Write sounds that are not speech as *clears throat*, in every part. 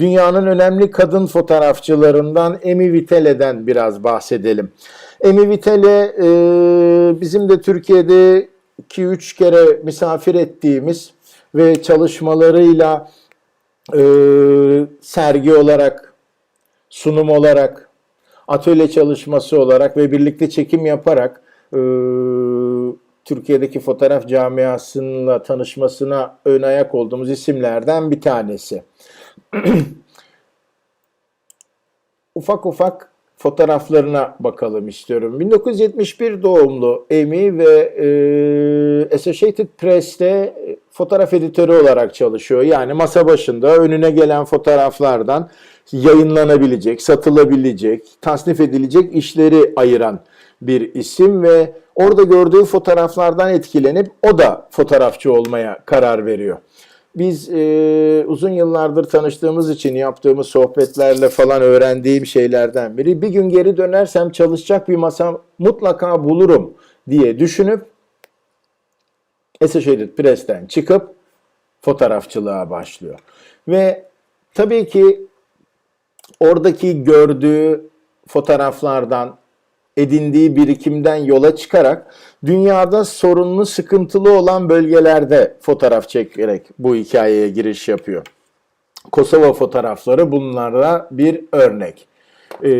dünyanın önemli kadın fotoğrafçılarından Emi Vitele'den biraz bahsedelim. Emi Vitele e, bizim de Türkiye'de 2-3 kere misafir ettiğimiz ve çalışmalarıyla e, sergi olarak, sunum olarak, atölye çalışması olarak ve birlikte çekim yaparak e, Türkiye'deki fotoğraf camiasıyla tanışmasına ön ayak olduğumuz isimlerden bir tanesi. *clears throat* ufak ufak fotoğraflarına bakalım istiyorum. 1971 doğumlu Amy ve e, Associated Press'te fotoğraf editörü olarak çalışıyor. Yani masa başında önüne gelen fotoğraflardan yayınlanabilecek, satılabilecek, tasnif edilecek işleri ayıran bir isim ve orada gördüğü fotoğraflardan etkilenip o da fotoğrafçı olmaya karar veriyor. Biz e, uzun yıllardır tanıştığımız için yaptığımız sohbetlerle falan öğrendiğim şeylerden biri bir gün geri dönersem çalışacak bir masa mutlaka bulurum diye düşünüp Associated Press'ten çıkıp fotoğrafçılığa başlıyor. Ve tabii ki oradaki gördüğü fotoğraflardan, edindiği birikimden yola çıkarak dünyada sorunlu, sıkıntılı olan bölgelerde fotoğraf çekerek bu hikayeye giriş yapıyor. Kosova fotoğrafları bunlara bir örnek. Ee,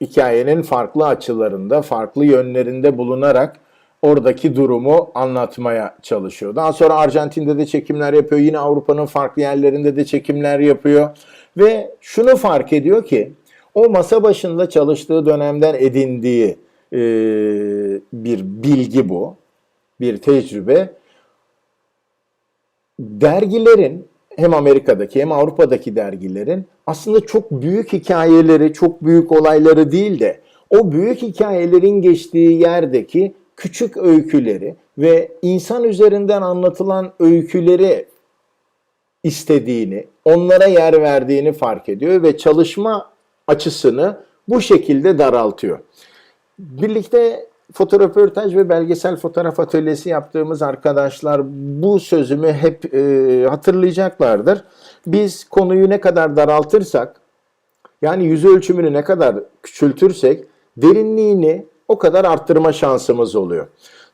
hikayenin farklı açılarında, farklı yönlerinde bulunarak oradaki durumu anlatmaya çalışıyor. Daha sonra Arjantin'de de çekimler yapıyor. Yine Avrupa'nın farklı yerlerinde de çekimler yapıyor. Ve şunu fark ediyor ki o masa başında çalıştığı dönemden edindiği e, bir bilgi bu, bir tecrübe. Dergilerin hem Amerika'daki hem Avrupa'daki dergilerin aslında çok büyük hikayeleri, çok büyük olayları değil de o büyük hikayelerin geçtiği yerdeki küçük öyküleri ve insan üzerinden anlatılan öyküleri istediğini, onlara yer verdiğini fark ediyor ve çalışma açısını bu şekilde daraltıyor. Birlikte fotoröportaj ve belgesel fotoğraf atölyesi yaptığımız arkadaşlar bu sözümü hep e, hatırlayacaklardır. Biz konuyu ne kadar daraltırsak, yani yüz ölçümünü ne kadar küçültürsek derinliğini o kadar arttırma şansımız oluyor.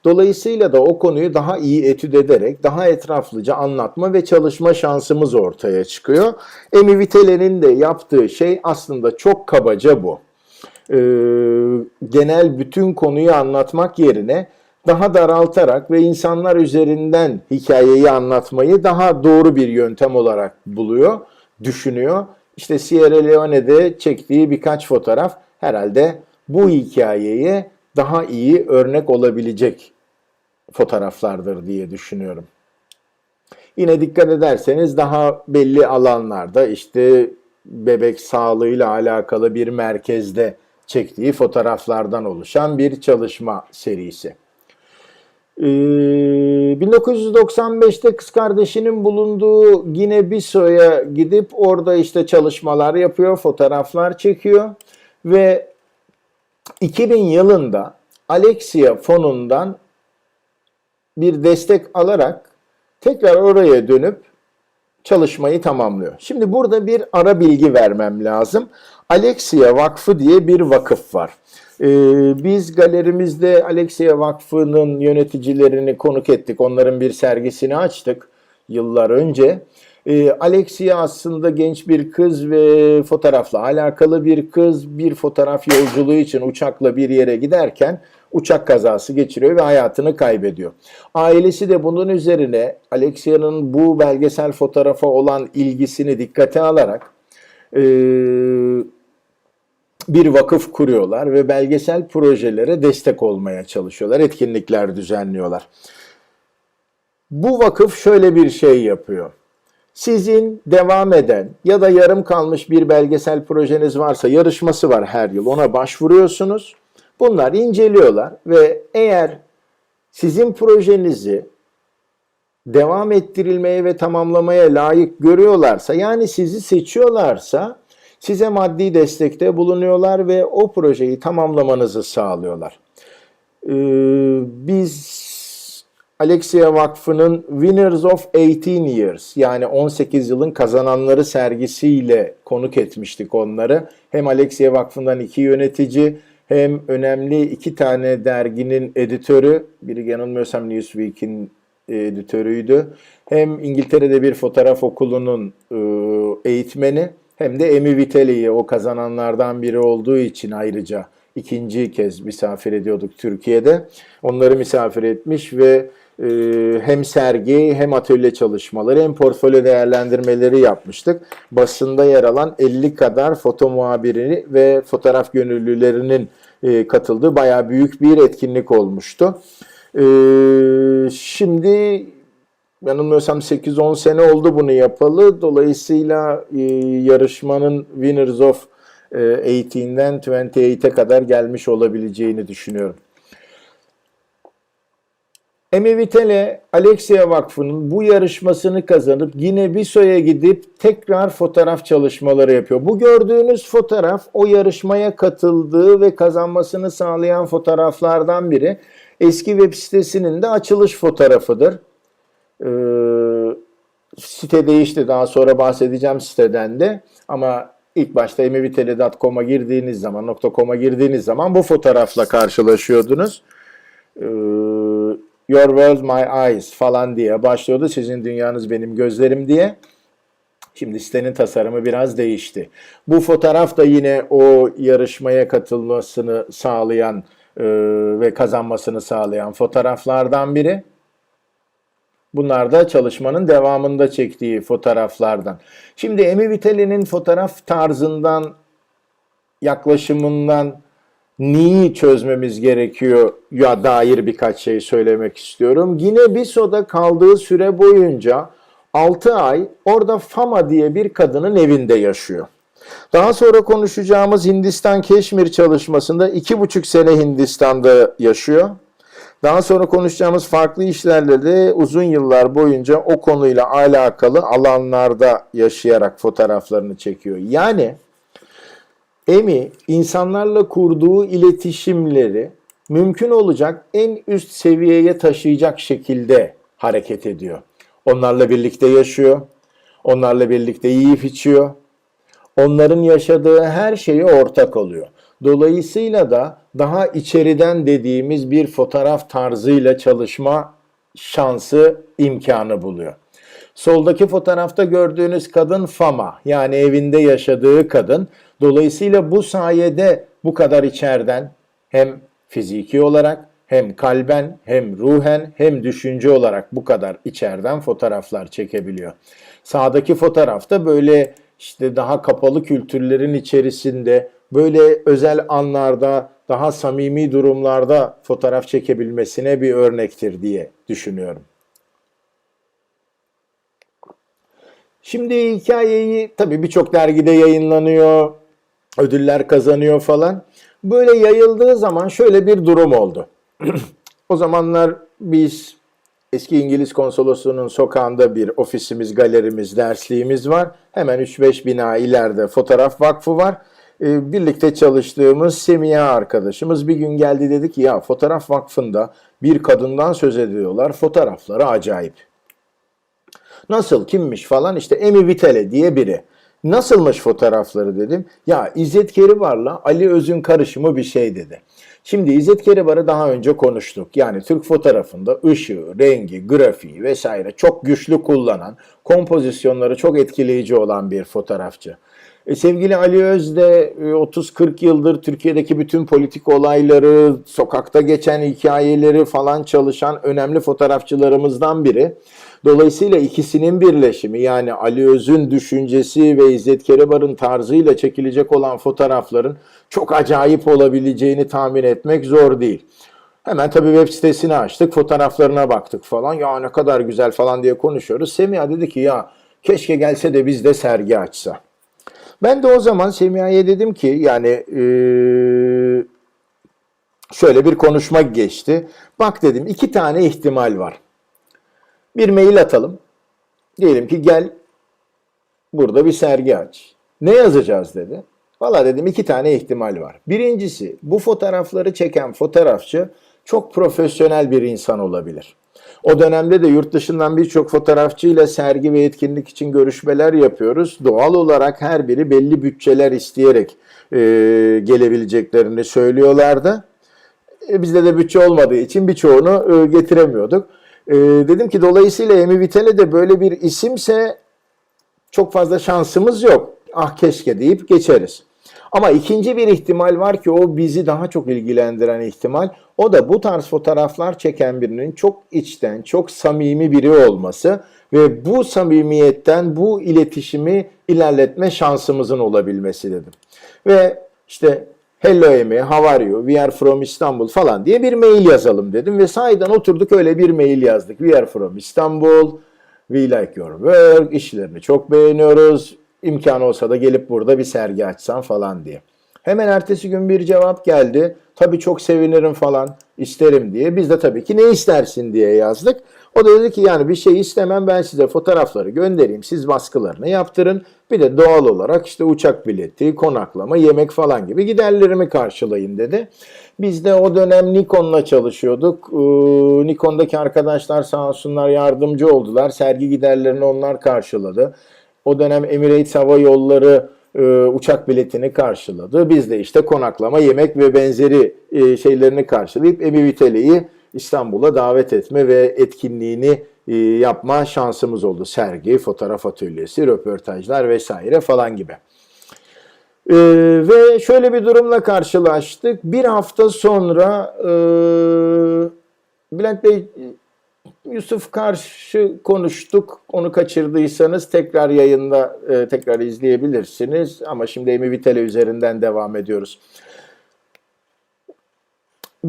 Dolayısıyla da o konuyu daha iyi etüt ederek daha etraflıca anlatma ve çalışma şansımız ortaya çıkıyor. Emi Vitele'nin de yaptığı şey aslında çok kabaca bu. Ee, genel bütün konuyu anlatmak yerine daha daraltarak ve insanlar üzerinden hikayeyi anlatmayı daha doğru bir yöntem olarak buluyor, düşünüyor. İşte Sierra Leone'de çektiği birkaç fotoğraf herhalde bu hikayeye daha iyi örnek olabilecek fotoğraflardır diye düşünüyorum. Yine dikkat ederseniz daha belli alanlarda işte bebek sağlığıyla alakalı bir merkezde çektiği fotoğraflardan oluşan bir çalışma serisi. Ee, 1995'te kız kardeşinin bulunduğu Gine Bissau'ya gidip orada işte çalışmalar yapıyor, fotoğraflar çekiyor ve 2000 yılında Alexia fonundan bir destek alarak tekrar oraya dönüp çalışmayı tamamlıyor. Şimdi burada bir ara bilgi vermem lazım. Alexia Vakfı diye bir vakıf var. Ee, biz galerimizde Alexia Vakfı'nın yöneticilerini konuk ettik. Onların bir sergisini açtık yıllar önce. Ee, Alexia aslında genç bir kız ve fotoğrafla alakalı bir kız. Bir fotoğraf yolculuğu için uçakla bir yere giderken uçak kazası geçiriyor ve hayatını kaybediyor. Ailesi de bunun üzerine Alexia'nın bu belgesel fotoğrafa olan ilgisini dikkate alarak e, bir vakıf kuruyorlar ve belgesel projelere destek olmaya çalışıyorlar, etkinlikler düzenliyorlar. Bu vakıf şöyle bir şey yapıyor. Sizin devam eden ya da yarım kalmış bir belgesel projeniz varsa yarışması var her yıl ona başvuruyorsunuz Bunlar inceliyorlar ve eğer sizin projenizi devam ettirilmeye ve tamamlamaya layık görüyorlarsa yani sizi seçiyorlarsa size maddi destekte bulunuyorlar ve o projeyi tamamlamanızı sağlıyorlar. Ee, biz Alexia Vakfı'nın Winners of 18 Years yani 18 yılın kazananları sergisiyle konuk etmiştik onları. Hem Alexia Vakfı'ndan iki yönetici hem önemli iki tane derginin editörü, biri yanılmıyorsam Newsweek'in editörüydü. Hem İngiltere'de bir fotoğraf okulunun e, eğitmeni hem de Emi Vitale'yi o kazananlardan biri olduğu için ayrıca ikinci kez misafir ediyorduk Türkiye'de. Onları misafir etmiş ve e, hem sergi hem atölye çalışmaları hem portfolyo değerlendirmeleri yapmıştık. Basında yer alan 50 kadar foto muhabiri ve fotoğraf gönüllülerinin e, katıldığı bayağı büyük bir etkinlik olmuştu. E, şimdi yanılmıyorsam 8-10 sene oldu bunu yapalı. Dolayısıyla e, yarışmanın Winners of e, 18'den 28'e kadar gelmiş olabileceğini düşünüyorum. Emi Vitale, Alexia Vakfı'nın bu yarışmasını kazanıp yine Bissau'ya gidip tekrar fotoğraf çalışmaları yapıyor. Bu gördüğünüz fotoğraf o yarışmaya katıldığı ve kazanmasını sağlayan fotoğraflardan biri. Eski web sitesinin de açılış fotoğrafıdır. Ee, site değişti. Daha sonra bahsedeceğim siteden de. Ama ilk başta emivitele.com'a girdiğiniz zaman, .com'a girdiğiniz zaman bu fotoğrafla karşılaşıyordunuz. Ee, Your World My Eyes falan diye başlıyordu. Sizin dünyanız benim gözlerim diye. Şimdi sitenin tasarımı biraz değişti. Bu fotoğraf da yine o yarışmaya katılmasını sağlayan e, ve kazanmasını sağlayan fotoğraflardan biri. Bunlar da çalışmanın devamında çektiği fotoğraflardan. Şimdi Emi Vitale'nin fotoğraf tarzından, yaklaşımından neyi çözmemiz gerekiyor ya dair birkaç şey söylemek istiyorum. Yine Bissau'da kaldığı süre boyunca 6 ay orada Fama diye bir kadının evinde yaşıyor. Daha sonra konuşacağımız Hindistan Keşmir çalışmasında 2,5 sene Hindistan'da yaşıyor. Daha sonra konuşacağımız farklı işlerle de uzun yıllar boyunca o konuyla alakalı alanlarda yaşayarak fotoğraflarını çekiyor. Yani Emi insanlarla kurduğu iletişimleri mümkün olacak en üst seviyeye taşıyacak şekilde hareket ediyor. Onlarla birlikte yaşıyor. Onlarla birlikte yiyip içiyor. Onların yaşadığı her şeye ortak oluyor. Dolayısıyla da daha içeriden dediğimiz bir fotoğraf tarzıyla çalışma şansı, imkanı buluyor. Soldaki fotoğrafta gördüğünüz kadın Fama yani evinde yaşadığı kadın. Dolayısıyla bu sayede bu kadar içeriden hem fiziki olarak hem kalben hem ruhen hem düşünce olarak bu kadar içeriden fotoğraflar çekebiliyor. Sağdaki fotoğrafta böyle işte daha kapalı kültürlerin içerisinde böyle özel anlarda daha samimi durumlarda fotoğraf çekebilmesine bir örnektir diye düşünüyorum. Şimdi hikayeyi tabii birçok dergide yayınlanıyor, ödüller kazanıyor falan. Böyle yayıldığı zaman şöyle bir durum oldu. *clears throat* o zamanlar biz eski İngiliz konsolosluğunun sokağında bir ofisimiz, galerimiz, dersliğimiz var. Hemen 3-5 bina ileride fotoğraf vakfı var. Ee, birlikte çalıştığımız Semiha arkadaşımız bir gün geldi dedi ki ya fotoğraf vakfında bir kadından söz ediyorlar. Fotoğrafları acayip. Nasıl, kimmiş falan işte Emi Vitale diye biri. Nasılmış fotoğrafları dedim. Ya İzzet Keribar'la Ali Öz'ün karışımı bir şey dedi. Şimdi İzzet Keribar'ı daha önce konuştuk. Yani Türk fotoğrafında ışığı, rengi, grafiği vesaire çok güçlü kullanan, kompozisyonları çok etkileyici olan bir fotoğrafçı. E, sevgili Ali Öz de 30-40 yıldır Türkiye'deki bütün politik olayları, sokakta geçen hikayeleri falan çalışan önemli fotoğrafçılarımızdan biri. Dolayısıyla ikisinin birleşimi yani Ali Öz'ün düşüncesi ve İzzet Kerebar'ın tarzıyla çekilecek olan fotoğrafların çok acayip olabileceğini tahmin etmek zor değil. Hemen tabii web sitesini açtık, fotoğraflarına baktık falan. Ya ne kadar güzel falan diye konuşuyoruz. Semiha dedi ki ya keşke gelse de biz de sergi açsa. Ben de o zaman Semiha'ya dedim ki yani ee, şöyle bir konuşma geçti. Bak dedim iki tane ihtimal var. Bir mail atalım. Diyelim ki gel burada bir sergi aç. Ne yazacağız dedi. Valla dedim iki tane ihtimal var. Birincisi bu fotoğrafları çeken fotoğrafçı çok profesyonel bir insan olabilir. O dönemde de yurt dışından birçok fotoğrafçıyla sergi ve etkinlik için görüşmeler yapıyoruz. Doğal olarak her biri belli bütçeler isteyerek e, gelebileceklerini söylüyorlardı. E, bizde de bütçe olmadığı için birçoğunu e, getiremiyorduk. E, dedim ki dolayısıyla Emi Vitale de böyle bir isimse çok fazla şansımız yok. Ah keşke deyip geçeriz. Ama ikinci bir ihtimal var ki o bizi daha çok ilgilendiren ihtimal. O da bu tarz fotoğraflar çeken birinin çok içten, çok samimi biri olması ve bu samimiyetten bu iletişimi ilerletme şansımızın olabilmesi dedim. Ve işte Hello Amy, how are you? We are from Istanbul falan diye bir mail yazalım dedim ve sahiden oturduk öyle bir mail yazdık. We are from Istanbul, we like your work, işlerini çok beğeniyoruz. İmkan olsa da gelip burada bir sergi açsan falan diye. Hemen ertesi gün bir cevap geldi. Tabii çok sevinirim falan, isterim diye. Biz de tabii ki ne istersin diye yazdık. O da dedi ki yani bir şey istemem ben size fotoğrafları göndereyim. Siz baskılarını yaptırın. Bir de doğal olarak işte uçak bileti, konaklama, yemek falan gibi giderlerimi karşılayın dedi. Biz de o dönem Nikon'la çalışıyorduk. Ee, Nikon'daki arkadaşlar sağ olsunlar yardımcı oldular. Sergi giderlerini onlar karşıladı. O dönem Emirates Hava Yolları e, uçak biletini karşıladı. Biz de işte konaklama, yemek ve benzeri e, şeylerini karşılayıp Emi Vitale'yi İstanbul'a davet etme ve etkinliğini e, yapma şansımız oldu. Sergi, fotoğraf atölyesi, röportajlar vesaire falan gibi. Ee, ve şöyle bir durumla karşılaştık. Bir hafta sonra e, Bülent Bey Yusuf Karşı konuştuk. Onu kaçırdıysanız tekrar yayında e, tekrar izleyebilirsiniz. Ama şimdi Emi Vitale üzerinden devam ediyoruz.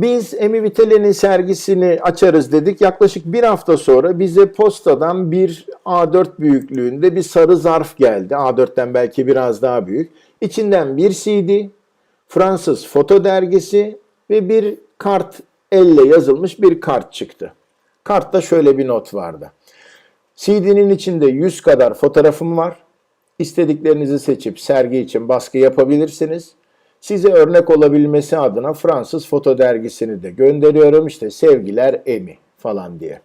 Biz Emi Vitale'nin sergisini açarız dedik. Yaklaşık bir hafta sonra bize postadan bir A4 büyüklüğünde bir sarı zarf geldi. A4'ten belki biraz daha büyük. İçinden bir CD, Fransız foto dergisi ve bir kart elle yazılmış bir kart çıktı. Kartta şöyle bir not vardı. CD'nin içinde 100 kadar fotoğrafım var. İstediklerinizi seçip sergi için baskı yapabilirsiniz. Size örnek olabilmesi adına Fransız foto dergisini de gönderiyorum. İşte sevgiler Emi falan diye.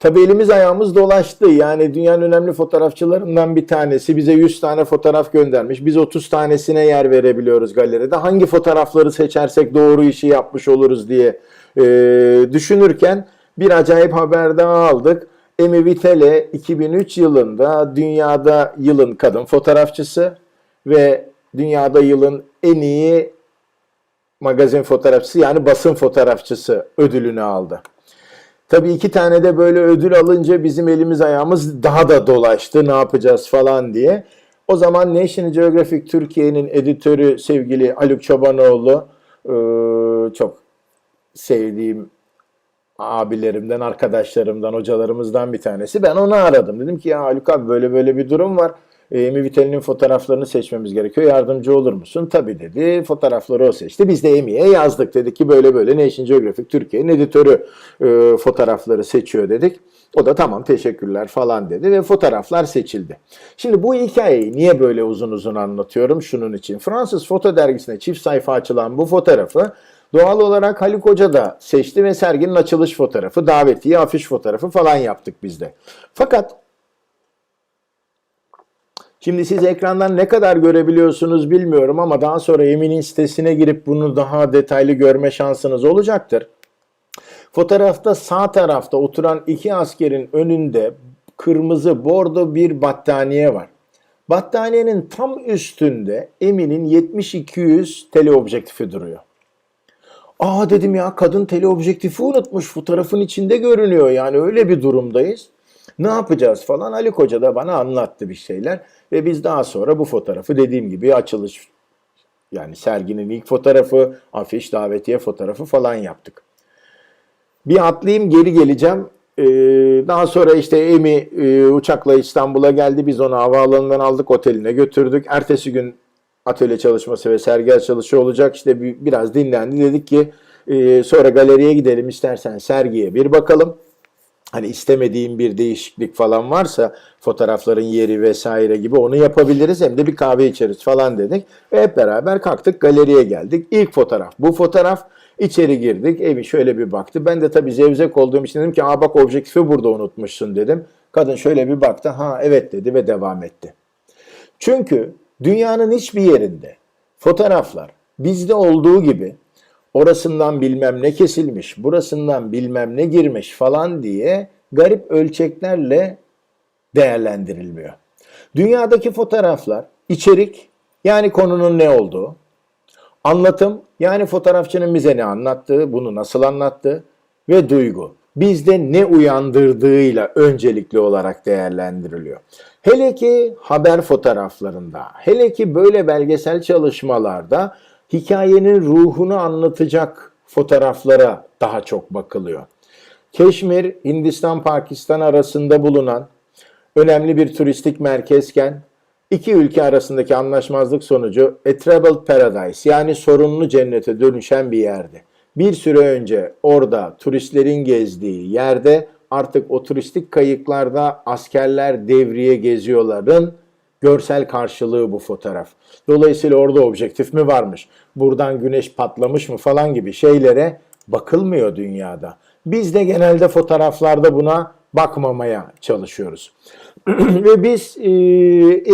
Tabii elimiz ayağımız dolaştı. Yani dünyanın önemli fotoğrafçılarından bir tanesi bize 100 tane fotoğraf göndermiş. Biz 30 tanesine yer verebiliyoruz galeride. Hangi fotoğrafları seçersek doğru işi yapmış oluruz diye e, düşünürken bir acayip haber daha aldık. Emi Vitale 2003 yılında dünyada yılın kadın fotoğrafçısı ve dünyada yılın en iyi magazin fotoğrafçısı yani basın fotoğrafçısı ödülünü aldı. Tabii iki tane de böyle ödül alınca bizim elimiz ayağımız daha da dolaştı ne yapacağız falan diye. O zaman National Geographic Türkiye'nin editörü sevgili Haluk Çobanoğlu çok sevdiğim abilerimden, arkadaşlarımdan, hocalarımızdan bir tanesi. Ben onu aradım. Dedim ki ya Haluk abi böyle böyle bir durum var. Emi Vitali'nin fotoğraflarını seçmemiz gerekiyor. Yardımcı olur musun? Tabii dedi. Fotoğrafları o seçti. Biz de Emi'ye yazdık. Dedik ki böyle böyle National Geographic Türkiye'nin editörü e, fotoğrafları seçiyor dedik. O da tamam teşekkürler falan dedi ve fotoğraflar seçildi. Şimdi bu hikayeyi niye böyle uzun uzun anlatıyorum? Şunun için. Fransız Foto Dergisi'ne çift sayfa açılan bu fotoğrafı Doğal olarak Haluk Hoca da seçti ve serginin açılış fotoğrafı, davetiye, afiş fotoğrafı falan yaptık biz de. Fakat Şimdi siz ekrandan ne kadar görebiliyorsunuz bilmiyorum ama daha sonra Emin'in sitesine girip bunu daha detaylı görme şansınız olacaktır. Fotoğrafta sağ tarafta oturan iki askerin önünde kırmızı bordo bir battaniye var. Battaniyenin tam üstünde Emin'in 70-200 teleobjektifi duruyor. Aa dedim ya kadın teleobjektifi unutmuş fotoğrafın içinde görünüyor yani öyle bir durumdayız. Ne yapacağız falan Ali Koca da bana anlattı bir şeyler ve biz daha sonra bu fotoğrafı dediğim gibi açılış yani serginin ilk fotoğrafı, afiş, davetiye fotoğrafı falan yaptık. Bir atlayayım geri geleceğim. Ee, daha sonra işte Emi e, uçakla İstanbul'a geldi. Biz onu havaalanından aldık, oteline götürdük. Ertesi gün atölye çalışması ve sergi açılışı olacak. İşte biraz dinlendi. Dedik ki e, sonra galeriye gidelim istersen sergiye bir bakalım. Hani istemediğim bir değişiklik falan varsa fotoğrafların yeri vesaire gibi onu yapabiliriz hem de bir kahve içeriz falan dedik. Ve hep beraber kalktık galeriye geldik. İlk fotoğraf bu fotoğraf. İçeri girdik. Evi şöyle bir baktı. Ben de tabii zevzek olduğum için dedim ki Aa bak objektifi burada unutmuşsun dedim. Kadın şöyle bir baktı. Ha evet dedi ve devam etti. Çünkü dünyanın hiçbir yerinde fotoğraflar bizde olduğu gibi orasından bilmem ne kesilmiş, burasından bilmem ne girmiş falan diye garip ölçeklerle değerlendirilmiyor. Dünyadaki fotoğraflar içerik yani konunun ne olduğu, anlatım yani fotoğrafçının bize ne anlattığı, bunu nasıl anlattığı ve duygu bizde ne uyandırdığıyla öncelikli olarak değerlendiriliyor. Hele ki haber fotoğraflarında, hele ki böyle belgesel çalışmalarda hikayenin ruhunu anlatacak fotoğraflara daha çok bakılıyor. Keşmir, Hindistan-Pakistan arasında bulunan önemli bir turistik merkezken iki ülke arasındaki anlaşmazlık sonucu A Troubled Paradise yani sorunlu cennete dönüşen bir yerdi. Bir süre önce orada turistlerin gezdiği yerde artık o turistik kayıklarda askerler devriye geziyorların görsel karşılığı bu fotoğraf. Dolayısıyla orada objektif mi varmış, buradan güneş patlamış mı falan gibi şeylere bakılmıyor dünyada. Biz de genelde fotoğraflarda buna bakmamaya çalışıyoruz. *clears throat* Ve biz e,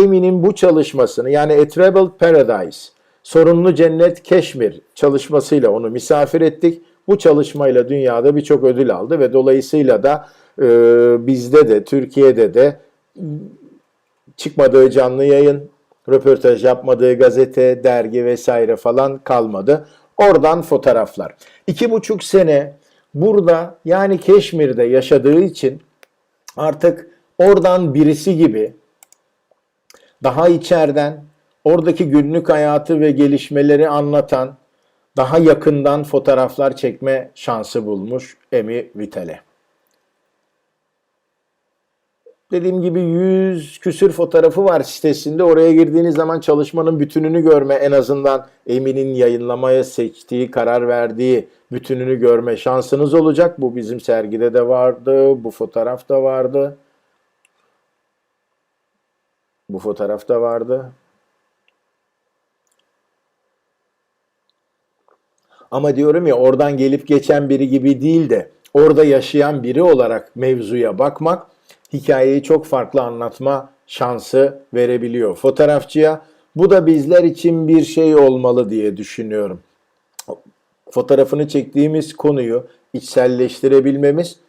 Emin'in bu çalışmasını yani A Troubled Paradise, Sorunlu Cennet Keşmir çalışmasıyla onu misafir ettik. Bu çalışmayla dünyada birçok ödül aldı ve dolayısıyla da e, bizde de Türkiye'de de çıkmadığı canlı yayın, röportaj yapmadığı gazete, dergi vesaire falan kalmadı. Oradan fotoğraflar. İki buçuk sene burada yani Keşmir'de yaşadığı için artık oradan birisi gibi daha içeriden oradaki günlük hayatı ve gelişmeleri anlatan daha yakından fotoğraflar çekme şansı bulmuş Emi Vitale. Dediğim gibi 100 küsür fotoğrafı var sitesinde. Oraya girdiğiniz zaman çalışmanın bütününü görme en azından Emin'in yayınlamaya seçtiği, karar verdiği bütününü görme şansınız olacak. Bu bizim sergide de vardı, bu fotoğraf da vardı. Bu fotoğraf da vardı. Ama diyorum ya oradan gelip geçen biri gibi değil de orada yaşayan biri olarak mevzuya bakmak hikayeyi çok farklı anlatma şansı verebiliyor fotoğrafçıya. Bu da bizler için bir şey olmalı diye düşünüyorum. Fotoğrafını çektiğimiz konuyu içselleştirebilmemiz,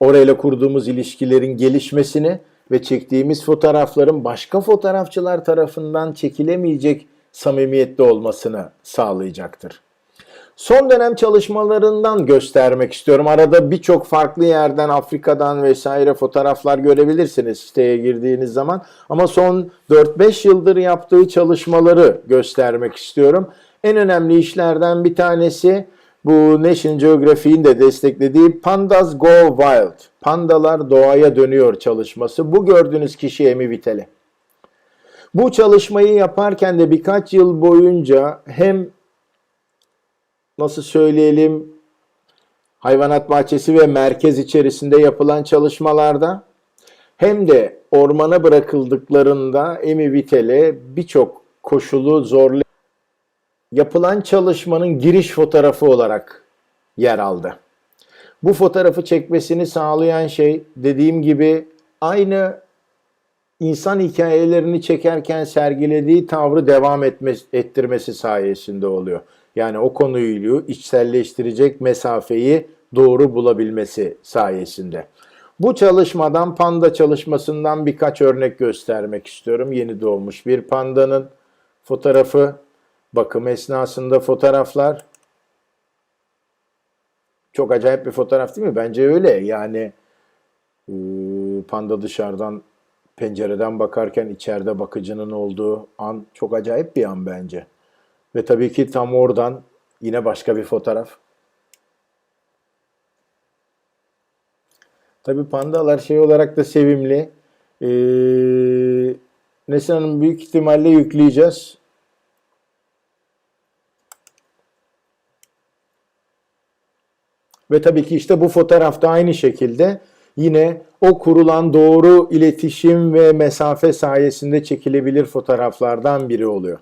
orayla kurduğumuz ilişkilerin gelişmesini ve çektiğimiz fotoğrafların başka fotoğrafçılar tarafından çekilemeyecek samimiyette olmasını sağlayacaktır. Son dönem çalışmalarından göstermek istiyorum. Arada birçok farklı yerden, Afrika'dan vesaire fotoğraflar görebilirsiniz siteye girdiğiniz zaman. Ama son 4-5 yıldır yaptığı çalışmaları göstermek istiyorum. En önemli işlerden bir tanesi bu National Geographic'in de desteklediği Pandas Go Wild. Pandalar doğaya dönüyor çalışması. Bu gördüğünüz kişi Emi Vitale. Bu çalışmayı yaparken de birkaç yıl boyunca hem nasıl söyleyelim hayvanat bahçesi ve merkez içerisinde yapılan çalışmalarda hem de ormana bırakıldıklarında Emi Vitale birçok koşulu zorlu yapılan çalışmanın giriş fotoğrafı olarak yer aldı. Bu fotoğrafı çekmesini sağlayan şey dediğim gibi aynı insan hikayelerini çekerken sergilediği tavrı devam etme, ettirmesi sayesinde oluyor. Yani o konuyu içselleştirecek mesafeyi doğru bulabilmesi sayesinde. Bu çalışmadan panda çalışmasından birkaç örnek göstermek istiyorum. Yeni doğmuş bir pandanın fotoğrafı, bakım esnasında fotoğraflar. Çok acayip bir fotoğraf değil mi? Bence öyle. Yani panda dışarıdan pencereden bakarken içeride bakıcının olduğu an çok acayip bir an bence. Ve tabii ki tam oradan yine başka bir fotoğraf. Tabii pandalar şey olarak da sevimli. Ee, Nesin Hanım büyük ihtimalle yükleyeceğiz. Ve tabii ki işte bu fotoğrafta aynı şekilde yine o kurulan doğru iletişim ve mesafe sayesinde çekilebilir fotoğraflardan biri oluyor.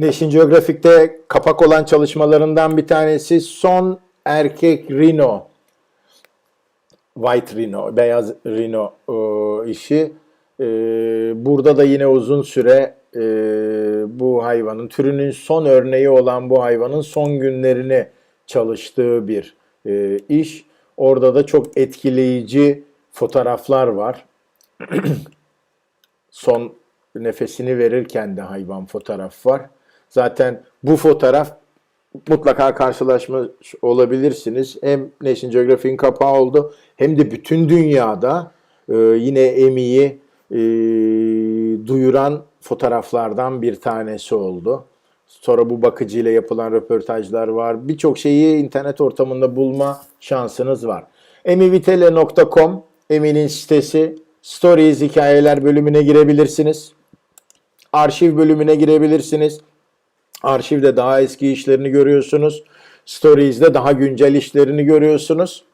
National Geographic'te kapak olan çalışmalarından bir tanesi son erkek rino. White rino, beyaz rino e, işi. E, burada da yine uzun süre e, bu hayvanın türünün son örneği olan bu hayvanın son günlerini çalıştığı bir e, iş. Orada da çok etkileyici fotoğraflar var. *clears throat* son nefesini verirken de hayvan fotoğraf var. Zaten bu fotoğraf mutlaka karşılaşmış olabilirsiniz. Hem National Geographic'in kapağı oldu hem de bütün dünyada e, yine Emmy'yi e, duyuran fotoğraflardan bir tanesi oldu. Sonra bu bakıcıyla yapılan röportajlar var. Birçok şeyi internet ortamında bulma şansınız var. emivitele.com Emi'nin sitesi. Stories hikayeler bölümüne girebilirsiniz. Arşiv bölümüne girebilirsiniz. Arşivde daha eski işlerini görüyorsunuz. Stories'de daha güncel işlerini görüyorsunuz.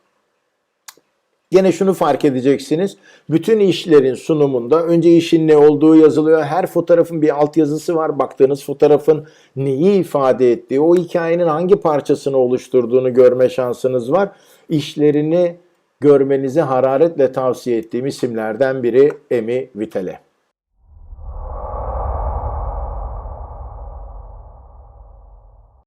Gene şunu fark edeceksiniz. Bütün işlerin sunumunda önce işin ne olduğu yazılıyor. Her fotoğrafın bir altyazısı var. Baktığınız fotoğrafın neyi ifade ettiği, o hikayenin hangi parçasını oluşturduğunu görme şansınız var. İşlerini görmenizi hararetle tavsiye ettiğim isimlerden biri Emi Vitale.